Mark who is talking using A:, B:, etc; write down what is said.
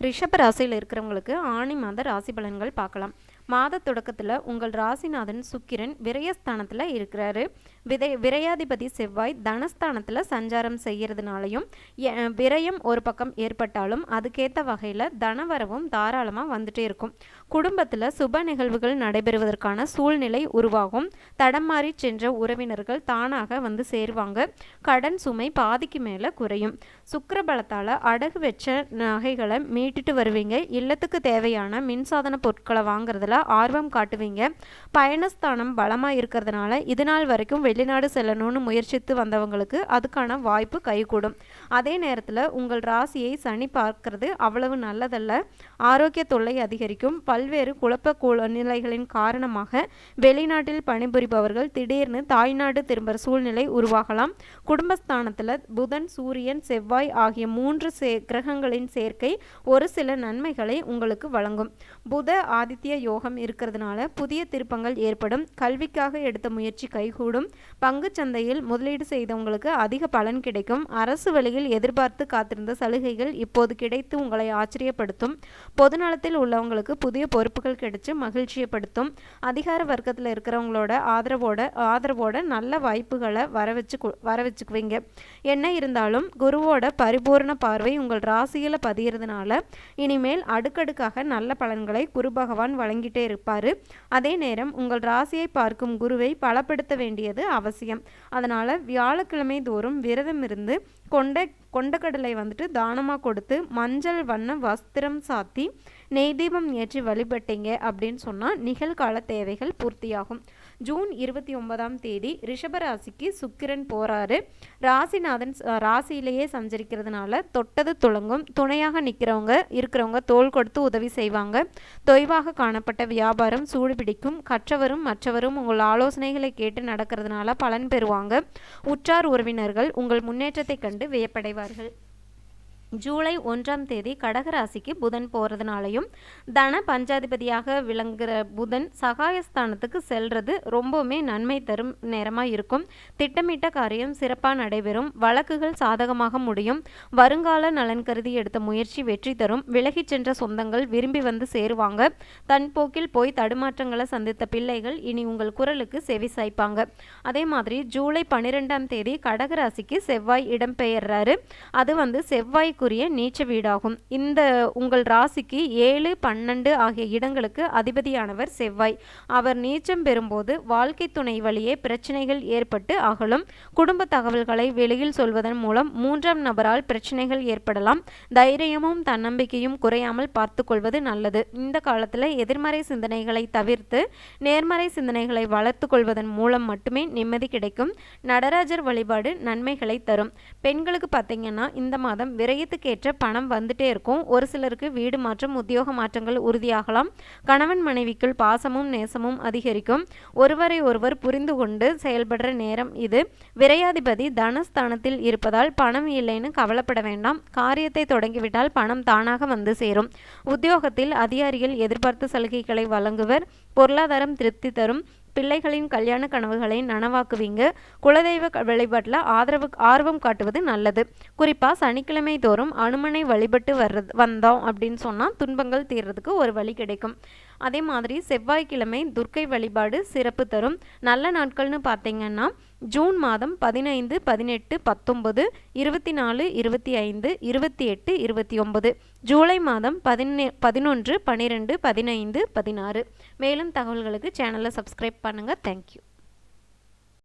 A: ரிஷப ராசியில் இருக்கிறவங்களுக்கு ஆணி மாத ராசி பலன்கள் பார்க்கலாம். மாத தொடக்கத்தில் உங்கள் ராசிநாதன் சுக்கிரன் விரயஸ்தானத்தில் இருக்கிறாரு. விதை விரையாதிபதி செவ்வாய் தனஸ்தானத்தில் சஞ்சாரம் செய்கிறதுனாலையும் விரயம் ஒரு பக்கம் ஏற்பட்டாலும் அதுக்கேற்ற வகையில் தனவரவும் தாராளமாக வந்துட்டே இருக்கும். குடும்பத்தில் சுப நிகழ்வுகள் நடைபெறுவதற்கான சூழ்நிலை உருவாகும். தடம் மாறி சென்ற உறவினர்கள் தானாக வந்து சேருவாங்க. கடன் சுமை பாதிக்கு மேலே குறையும். சுக்கர பலத்தால் அடகு வச்ச நகைகளை மீட்டுட்டு வருவீங்க. இல்லத்துக்கு தேவையான மின்சாதன பொருட்களை வாங்குறதுல ஆர்வம் காட்டுவீங்க. பயணஸ்தானம் பலமாக இருக்கிறதுனால இது நாள் வரைக்கும் வெளிநாடு செல்லணும்னு முயற்சித்து வந்தவங்களுக்கு அதுக்கான வாய்ப்பு கைகூடும். அதே நேரத்தில் உங்கள் ராசியை சனி பார்க்கறது அவ்வளவு நல்லதல்ல. ஆரோக்கிய தொல்லை அதிகரிக்கும். பல்வேறு குழப்ப நிலைகளின் காரணமாக வெளிநாட்டில் பணிபுரிபவர்கள் திடீர்னு தாய்நாடு திரும்புகிற சூழ்நிலை உருவாகலாம். குடும்பஸ்தானத்தில் புதன் சூரியன் செவ்வாய் ஆகிய மூன்று சே கிரகங்களின் சேர்க்கை ஒரு சில நன்மைகளை உங்களுக்கு வழங்கும். புத ஆதித்ய யோகம் இருக்கிறதுனால புதிய திருப்பங்கள் ஏற்படும். கல்விக்காக எடுத்த முயற்சி கைகூடும். பங்கு சந்தையில் முதலீடு செய்தவங்களுக்கு அதிக பலன் கிடைக்கும். அரசு வழியில் எதிர்பார்த்து காத்திருந்த சலுகைகள் இப்போது கிடைத்து உங்களை ஆச்சரியப்படுத்தும். பொதுநலத்தில் உள்ளவங்களுக்கு புதிய பொறுப்புகள் கிடைச்சு மகிழ்ச்சியப்படுத்தும் அதிகார வர்க்கத்தில் இருக்கிறவங்களோட ஆதரவோட ஆதரவோட நல்ல வாய்ப்புகளை வர வச்சு வர வச்சுக்குவீங்க என்ன இருந்தாலும் குருவோட பரிபூர்ண பார்வை உங்கள் ராசியில் பதியறதுனால இனிமேல் அடுக்கடுக்காக நல்ல பலன்களை குரு பகவான் வழங்கிட்டு இருப்பார். அதே நேரம் உங்கள் ராசியை பார்க்கும் குருவை பலப்படுத்த வேண்டியது அவசியம். அதனால் வியாழக்கிழமை தோறும் விரதம் இருந்து கொண்ட கொண்டக்கடலை வந்துட்டு தானமாக கொடுத்து மஞ்சள் வண்ண வஸ்திரம் சாத்தி நெய் தீபம் ஏற்றி வழிபட்டீங்க அப்படின்னு சொன்னால் நிகழ்கால தேவைகள் பூர்த்தியாகும். ஜூன் இருபத்தி ஒன்பதாம் தேதி ரிஷபராசிக்கு சுக்கிரன் போகிறாரு ராசிநாதன் ராசியிலேயே சஞ்சரிக்கிறதுனால தொட்டது துளங்கும். துணையாக நிற்கிறவங்க இருக்கிறவங்க தோல் கொடுத்து உதவி செய்வாங்க. தொய்வாக காணப்பட்ட வியாபாரம் சூடு பிடிக்கும் கற்றவரும் மற்றவரும் உங்கள் ஆலோசனைகளை கேட்டு நடக்கிறதுனால பலன் பெறுவாங்க. உற்றார் உறவினர்கள் உங்கள் முன்னேற்றத்தை கண்டு வியப்படைவார்கள். ஜூலை ஒன்றாம் தேதி கடகராசிக்கு புதன் போகிறதுனாலையும் தன பஞ்சாதிபதியாக விளங்குகிற புதன் சகாயஸ்தானத்துக்கு செல்றது ரொம்பவுமே நன்மை தரும் நேரமாக இருக்கும். திட்டமிட்ட காரியம் சிறப்பாக நடைபெறும். வழக்குகள் சாதகமாக முடியும். வருங்கால நலன் கருதி எடுத்த முயற்சி வெற்றி தரும். விலகிச் சென்ற சொந்தங்கள் விரும்பி வந்து சேருவாங்க. தன் போக்கில் போய் தடுமாற்றங்களை சந்தித்த பிள்ளைகள் இனி உங்கள் குரலுக்கு செவி சாய்ப்பாங்க. அதே மாதிரி ஜூலை பன்னிரெண்டாம் தேதி கடகராசிக்கு செவ்வாய் இடம்பெயர்றாரு. அது வந்து செவ்வாய் ராசிக்குரிய நீச்ச வீடாகும். இந்த உங்கள் ராசிக்கு ஏழு பன்னெண்டு ஆகிய இடங்களுக்கு அதிபதியானவர் செவ்வாய். அவர் நீச்சம் பெறும்போது வாழ்க்கை துணை வழியே பிரச்சனைகள் ஏற்பட்டு அகலும். குடும்ப தகவல்களை வெளியில் சொல்வதன் மூலம் மூன்றாம் நபரால் பிரச்சனைகள் ஏற்படலாம். தைரியமும் தன்னம்பிக்கையும் குறையாமல் பார்த்து கொள்வது நல்லது. இந்த காலத்தில் எதிர்மறை சிந்தனைகளை தவிர்த்து நேர்மறை சிந்தனைகளை வளர்த்து கொள்வதன் மூலம் மட்டுமே நிம்மதி கிடைக்கும். நடராஜர் வழிபாடு நன்மைகளை தரும். பெண்களுக்கு பார்த்தீங்கன்னா இந்த மாதம் விரையத்து சமயத்துக்கேற்ற பணம் வந்துட்டே இருக்கும். ஒரு சிலருக்கு வீடு மாற்றம் உத்தியோக மாற்றங்கள் உறுதியாகலாம். கணவன் மனைவிக்குள் பாசமும் நேசமும் அதிகரிக்கும். ஒருவரை ஒருவர் புரிந்து கொண்டு செயல்படுற நேரம் இது. விரையாதிபதி தனஸ்தானத்தில் இருப்பதால் பணம் இல்லைன்னு கவலைப்பட வேண்டாம். காரியத்தை தொடங்கிவிட்டால் பணம் தானாக வந்து சேரும். உத்தியோகத்தில் அதிகாரிகள் எதிர்பார்த்த சலுகைகளை வழங்குவர். பொருளாதாரம் திருப்தி தரும். பிள்ளைகளின் கல்யாண கனவுகளை நனவாக்குவீங்க. குலதெய்வ வழிபாட்டில் ஆதரவு ஆர்வம் காட்டுவது நல்லது. குறிப்பாக சனிக்கிழமை தோறும் அனுமனை வழிபட்டு வர்றது வந்தோம் அப்படின்னு சொன்னால் துன்பங்கள் தீர்றதுக்கு ஒரு வழி கிடைக்கும். அதே மாதிரி செவ்வாய்க்கிழமை துர்க்கை வழிபாடு சிறப்பு தரும். நல்ல நாட்கள்னு பார்த்தீங்கன்னா ஜூன் மாதம் பதினைந்து பதினெட்டு பத்தொம்பது இருபத்தி நாலு இருபத்தி ஐந்து இருபத்தி எட்டு இருபத்தி ஒம்பது ஜூலை மாதம் பதினே பதினொன்று பன்னிரெண்டு பதினைந்து பதினாறு. மேலும் தகவல்களுக்கு சேனலை சப்ஸ்கிரைப் பண்ணுங்கள் தேங்க்யூ